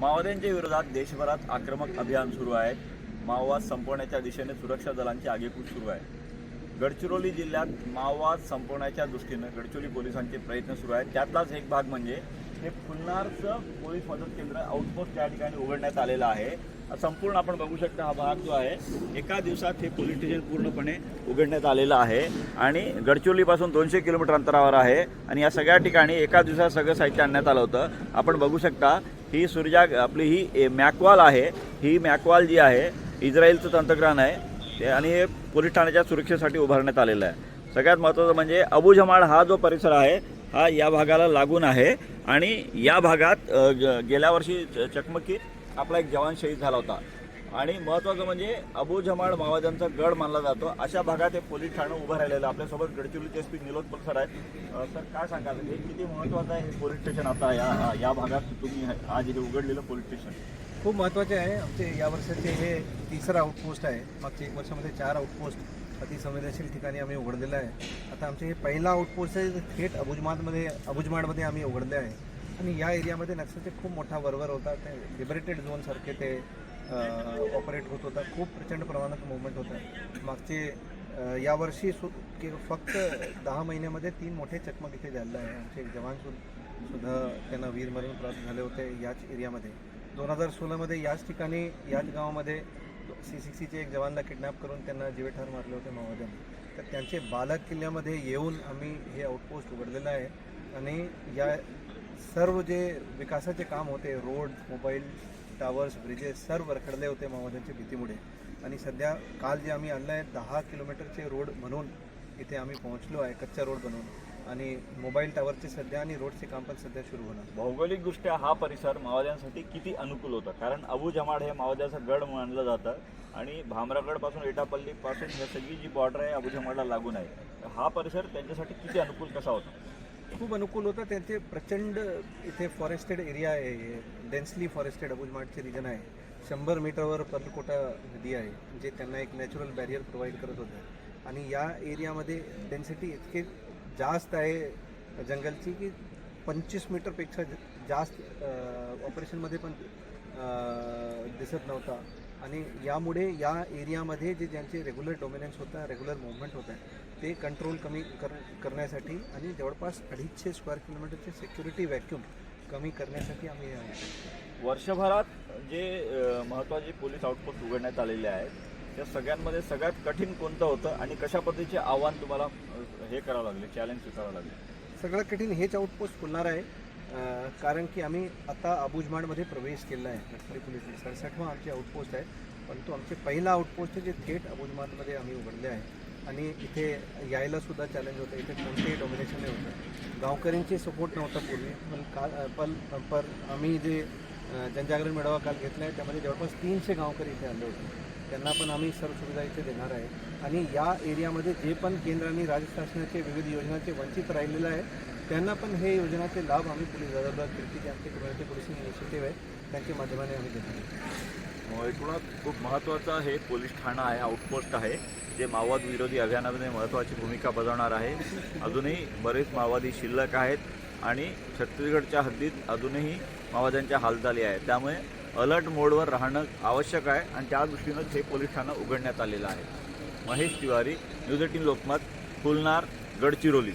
माओवाद्यांच्या विरोधात देशभरात आक्रमक अभियान सुरू आहे. माओवाद संपवण्याच्या दिशेने सुरक्षा दलांची आगेकूच सुरू आहे. गडचिरोली जिल्ह्यात माओवाद संपवण्याच्या दृष्टीनं गडचिरोली पोलिसांचे प्रयत्न सुरू आहेत. त्यातलाच एक भाग म्हणजे हे पुन्नारचं पोलीस मदत केंद्र आउटपोस्ट त्या ठिकाणी उघडण्यात आलेलं आहे. संपूर्ण आपण बघू शकता हा भाग जो आहे एका दिवसात हे पोलीस स्टेशन पूर्णपणे उघडण्यात आलेलं आहे. आणि गडचिरोलीपासून दोनशे किलोमीटर अंतरावर आहे. आणि या सगळ्या ठिकाणी एका दिवसात सगळं साहित्य आणण्यात आलं होतं. आपण बघू शकता ही सुरजा आपली ही ए- मॅकवाल आहे. ही मॅकवाल जी आहे इस्रायलचं तंत्रज्ञान आहे. ते आणि हे पोलीस ठाण्याच्या सुरक्षेसाठी उभारण्यात आलेलं आहे. सगळ्यात महत्त्वाचं म्हणजे अबू जमाड हा जो परिसर आहे हा या भागाला लागून आहे. आणि या भागात ग- गेल्या वर्षी च- चकमकीत आपला एक जवान शहीद झाला होता. आणि महत्त्वाचं म्हणजे अबू जमाड माओवाद्यांचा गड मानला जातो. अशा भागात हे पोलीस ठाणं उभं राहिलेलं आहे. आपल्यासोबत गडचिरोलीचे एस पी निलोद सर आहेत. सर काय सांगाल? हे किती महत्त्वाचं आहे हे पोलीस स्टेशन आता या या भागात तुम्ही आज हे उघडलेलं पोलीस स्टेशन? खूप महत्त्वाचे आहे. आमचे या वर्षाचे हे तिसरं आउटपोस्ट आहे. मागच्या एक वर्षामध्ये चार आउटपोस्ट अतिसंवेदनशील ठिकाणी आम्ही उघडलेलं आहे. आता आमचे हे पहिला आउटपोस्ट आहे. थेट अबुजमादमध्ये अबुजमाडमध्ये आम्ही उघडले आहे. आणि या एरियामध्ये नक्षलचे खूप मोठा वरवर होता. ते लिबरेटेड झोनसारखे ते ऑपरेट होत होता. खूप प्रचंड प्रमाणात मुवमेंट होतं. मागचे यावर्षी सु की फक्त दहा महिन्यामध्ये तीन मोठे चकमक इथे झालेलं आहे. आमचे एक जवान सु सुद्धा त्यांना वीरमरण प्राप्त झाले होते याच एरियामध्ये दोन हजार सोळामध्ये याच ठिकाणी याच गावामध्ये सी सी सीचे एक जवानला किडनॅप करून त्यांना जीवेठार मारले होते माओवाद्यांनी. तर त्यांचे बालक किल्ल्यामध्ये येऊन आम्ही हे आउटपोस्ट उघडलेलं आहे. आणि या सर्व जे विकासाचे काम होते रोड मोबाईल टावर्स ब्रिजेस सर्व रखडले होते माओवाद्यांच्या भीतीमुळे. आणि सध्या काल जे आम्ही आणलं आहे दहा किलोमीटरचे रोड म्हणून इथे आम्ही पोहोचलो आहे कच्चा रोड बनवून आणि मोबाईल टावरचे सध्या आणि रोडचे काम पण सध्या सुरू होणार. भौगोलिकदृष्ट्या हा परिसर माओवाद्यांसाठी किती अनुकूल होता? कारण अबू जमाड हे माओवाद्याचा गड मानलं जातं. आणि भामरागडपासून एटापल्लीपासून ही सगळी जी बॉर्डर आहे अबू जमाडला लागून आहे. तर हा परिसर त्यांच्यासाठी किती अनुकूल कसा होता? खूप अनुकूल होतं. त्यांचे प्रचंड इथे फॉरेस्टेड एरिया आहे. डेन्सली फॉरेस्टेड अबुजमाटचे रिजन आहे. शंभर मीटरवर पर्लकोटा नदी आहे जे त्यांना एक नॅचरल बॅरियर प्रोव्हाइड करत होतं. आणि या एरियामध्ये डेन्सिटी इतके जास्त आहे जंगलची की पंचवीस मीटरपेक्षा जास्त ऑपरेशनमध्ये पण दिसत नव्हता. आणि यामुळे या एरियामध्ये जे ज्यांचे रेग्युलर डोमिनन्स होता रेग्युलर मुवमेंट होत ते कंट्रोल कमी कर करण्यासाठी आणि जवळपास अडीचशे स्क्वेअर किलोमीटरचे सिक्युरिटी व्हॅक्यूम कमी करण्यासाठी आम्ही हे वर्षभरात जे महत्त्वाचे पोलीस आउटपोस्ट उघडण्यात आलेले आहेत त्या सगळ्यांमध्ये सगळ्यात कठीण कोणतं होतं आणि कशा पद्धतीचे आव्हान तुम्हाला हे करावं लागले चॅलेंज स्वीकारावं लागले? सगळं कठीण हेच आउटपोस्ट खुलणार आहे. कारण की आम्ही आता अबुजमाडमध्ये प्रवेश केला आहे. लष्करी पोलिसने सडसठवा आमचे आउटपोस्ट आहे. परंतु आमचे पहिला आउटपोस्ट जे थेट अबुजमाडमध्ये आम्ही उघडले आहे. आणि इथे यायला सुद्धा चॅलेंज होतं. इथे कोणतेही डॉमिनेशन नाही होतं. गावकऱ्यांचे सपोर्ट नव्हता पूर्वी. पण काल पण पर आम्ही जे जनजागरण मेळावा काल घेतला आहे त्यामध्ये जवळपास तीनशे गावकरी इथे आले होते. त्यांना पण आम्ही सर्व सुविधा इथे देणार आहे. आणि या एरियामध्ये जे पण केंद्र आणि राज्य शासनाचे विविध योजनांचे वंचित राहिलेलं आहे त्यांना पण हे योजनाचे लाभ आम्ही पोलीस दादा कीर्ती जे कम्युनिटी पोलिसिंग इनिशिएटिव्ह आहे त्यांच्या माध्यमाने आम्ही घेतले आहे एकूणच खूप महत्त्वाचं हे पोलीस ठाणा आहे आउटपोस्ट आहे जे माओवाद विरोधी अभियानामध्ये महत्त्वाची भूमिका बजावणार आहे. अजूनही बरेच माओवादी शिल्लक आहेत आणि छत्तीसगडच्या हद्दीत अजूनही माओवाद्यांच्या हालचाली आहेत. त्यामुळे अलर्ट मोडवर राहणं आवश्यक आहे आणि त्या दृष्टीनंच हे पोलीस ठाणं उघडण्यात आलेलं आहे. महेश तिवारी न्यूज एटीन लोकमत फुलनार गडचिरोली.